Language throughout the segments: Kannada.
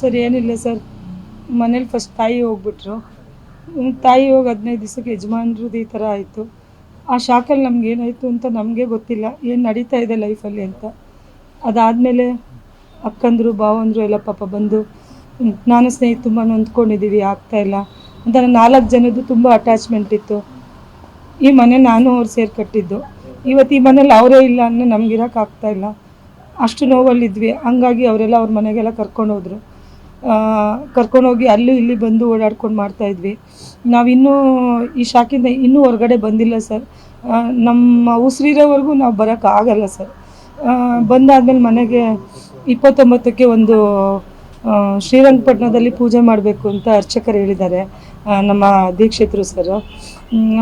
ಸರ್, ಏನಿಲ್ಲ ಸರ್. ಮನೇಲಿ ಫಸ್ಟ್ ತಾಯಿ ಹೋಗ್ಬಿಟ್ರು. ತಾಯಿ ಹೋಗಿ ಹದಿನೈದು ದಿವಸಕ್ಕೆ ಯಜಮಾನ್ರದ್ದು ಈ ಥರ ಆಯಿತು. ಆ ಶಾಕಲ್ಲಿ ನಮ್ಗೆ ಏನಾಯಿತು ಅಂತ ನಮಗೆ ಗೊತ್ತಿಲ್ಲ. ಏನು ನಡೀತಾ ಇದೆ ಲೈಫಲ್ಲಿ ಅಂತ. ಅದಾದಮೇಲೆ ಅಕ್ಕಂದರು, ಭಾವಂದರು ಎಲ್ಲ ಪಾಪ ಬಂದು ನಾನು ಸ್ನೇಹಿತ ತುಂಬ ನೊಂದ್ಕೊಂಡಿದ್ದೀವಿ ಆಗ್ತಾಯಿಲ್ಲ ಅಂತ ನನ್ನ ನಾಲ್ಕು ಜನದ್ದು ತುಂಬ ಅಟ್ಯಾಚ್ಮೆಂಟ್ ಇತ್ತು. ಈ ಮನೆ ನಾನು ಅವ್ರು ಸೇರಿ ಕಟ್ಟಿದ್ದು. ಇವತ್ತು ಈ ಮನೇಲಿ ಅವರೇ ಇಲ್ಲ ಅನ್ನೋ ನಮ್ಗೆ ಆಗ್ತಾ ಇಲ್ಲ. ಅಷ್ಟು ನೋವಲ್ಲಿದ್ವಿ. ಹಂಗಾಗಿ ಅವರೆಲ್ಲ ಅವ್ರ ಮನೆಗೆಲ್ಲ ಕರ್ಕೊಂಡು ಹೋದ್ರು. ಕರ್ಕೊಂಡೋಗಿ ಅಲ್ಲೂ ಇಲ್ಲಿ ಬಂದು ಓಡಾಡ್ಕೊಂಡು ಮಾಡ್ತಾಯಿದ್ವಿ ನಾವಿನ್ನೂ ಈ ಶಾಕಿಂದ ಇನ್ನೂ ಹೊರಗಡೆ ಬಂದಿಲ್ಲ ಸರ್. ನಮ್ಮ ಉಸಿರಿರೋವರೆಗೂ ನಾವು ಬರೋಕ್ಕಾಗಲ್ಲ ಸರ್. ಬಂದಾದಮೇಲೆ ಮನೆಗೆ ಇಪ್ಪತ್ತೊಂಬತ್ತಕ್ಕೆ ಒಂದು ಶ್ರೀರಂಗಪಟ್ಟಣದಲ್ಲಿ ಪೂಜೆ ಮಾಡಬೇಕು ಅಂತ ಅರ್ಚಕರು ಹೇಳಿದ್ದಾರೆ ನಮ್ಮ ದೀಕ್ಷಿತರು ಸರ್.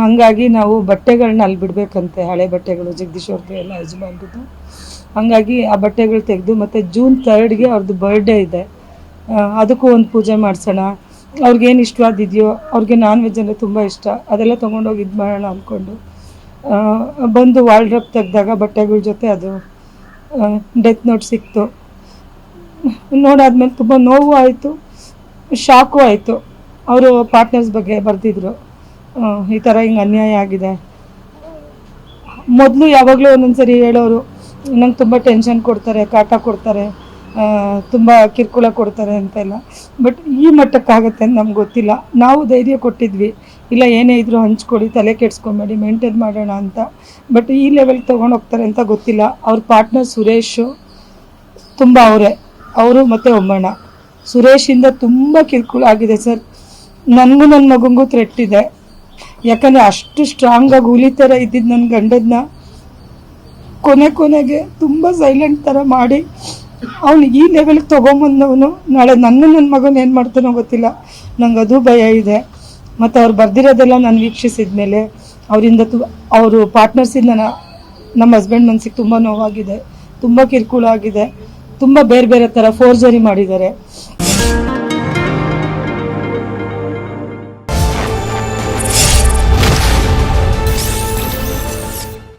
ಹಂಗಾಗಿ ನಾವು ಬಟ್ಟೆಗಳನ್ನ ಅಲ್ಲಿ ಬಿಡಬೇಕಂತೆ, ಹಳೆ ಬಟ್ಟೆಗಳು ಜಗದೀಶ್ ಅವ್ರದ್ದು ಎಲ್ಲ ಯಜಮಾನ್ಬಿಟ್ಟು ಹಂಗಾಗಿ ಆ ಬಟ್ಟೆಗಳು ತೆಗೆದು ಮತ್ತು ಜೂನ್ ತರ್ಡ್ಗೆ ಅವ್ರದ್ದು ಬರ್ಡೇ ಇದೆ. ಅದಕ್ಕೂ ಒಂದು ಪೂಜೆ ಮಾಡಿಸೋಣ. ಅವ್ರಿಗೇನು ಇಷ್ಟವಾದಿದೆಯೋ ಅವ್ರಿಗೆ ನಾನ್ ವೆಜ್ ಅಂದರೆ ತುಂಬ ಇಷ್ಟ. ಅದೆಲ್ಲ ತೊಗೊಂಡೋಗಿ ಇದು ಮಾಡೋಣ ಅಂದ್ಕೊಂಡು ಬಂದು ಬಂದು ವಾಲ್ಡ್ರಪ್ ತೆಗೆದಾಗ ಬಟ್ಟೆಗಳ ಜೊತೆ ಅದು ಡೆತ್ ನೋಟ್ ಸಿಕ್ತು. ನೋಡಾದ್ಮೇಲೆ ತುಂಬ ನೋವು ಆಯಿತು ಶಾಕು ಆಯಿತು. ಅವರು ಪಾರ್ಟ್ನರ್ಸ್ ಬಗ್ಗೆ ಬರ್ತಿದ್ರು ಈ ಥರ ಹಿಂಗೆ ಅನ್ಯಾಯ ಆಗಿದೆ. ಮೊದಲು ಯಾವಾಗಲೂ ಒಂದೊಂದು ಸರಿ ಹೇಳೋರು, ನಂಗೆ ತುಂಬ ಟೆನ್ಷನ್ ಕೊಡ್ತಾರೆ, ಕಾಟ ಕೊಡ್ತಾರೆ. ತುಂಬ ಕಿರುಕುಳ ಕೊಡ್ತಾರೆ ಅಂತೆಲ್ಲ. ಬಟ್ ಈ ಮಟ್ಟಕ್ಕಾಗತ್ತೆ ಅಂತ ನಮ್ಗೆ ಗೊತ್ತಿಲ್ಲ. ನಾವು ಧೈರ್ಯ ಕೊಟ್ಟಿದ್ವಿ. ಇಲ್ಲ, ಏನೇ ಇದ್ರೂ ಹಂಚ್ಕೊಡಿ ತಲೆ ಕೆಡ್ಸ್ಕೊಂಬೇಡಿ ಮೇಂಟೈನ್ ಮಾಡೋಣ ಅಂತ. ಬಟ್ ಈ ಲೆವೆಲ್ ತೊಗೊಂಡು ಹೋಗ್ತಾರೆ ಅಂತ ಗೊತ್ತಿಲ್ಲ. ಅವ್ರ ಪಾರ್ಟ್ನರ್ ಸುರೇಶು, ತುಂಬ ಅವರೇ. ಅವರು ಮತ್ತೆ ಒಮ್ಮಣ್ಣ. ಸುರೇಶಿಂದ ತುಂಬ ಕಿರುಕುಳ ಆಗಿದೆ ಸರ್. ನನಗೂ ನನ್ನ ಥ್ರೆಟ್ ಇದೆ. ಯಾಕಂದರೆ ಅಷ್ಟು ಸ್ಟ್ರಾಂಗಾಗಿ ಹುಲಿ ಥರ ಇದ್ದಿದ್ದು ನನ್ನ ಗಂಡದನ್ನ ಕೊನೆ ಕೊನೆಗೆ ತುಂಬ ಸೈಲೆಂಟ್ ಥರ ಮಾಡಿ ಅವನು ಈ ಲೆವೆಲ್ಗೆ ತೊಗೊಂಬಂದವನು, ನಾಳೆ ನನ್ನ ನನ್ನ ಮಗನ ಏನು ಮಾಡ್ತಾನೋ ಗೊತ್ತಿಲ್ಲ. ನಂಗೆ ಅದು ಭಯ ಇದೆ. ಮತ್ತು ಅವ್ರು ಬರ್ದಿರೋದೆಲ್ಲ ನಾನು ವೀಕ್ಷಿಸಿದ ಮೇಲೆ, ಅವರಿಂದ ತು, ಅವರು ಪಾರ್ಟ್ನರ್ಸಿಂದ ನಾನು ನಮ್ಮ ಹಸ್ಬೆಂಡ್ ಮನ್ಸಿಗೆ ತುಂಬ ನೋವಾಗಿದೆ. ತುಂಬ ಕಿರುಕುಳ ಆಗಿದೆ. ತುಂಬ ಬೇರೆ ಬೇರೆ ಥರ ಫೋರ್ಜರಿ ಮಾಡಿದ್ದಾರೆ.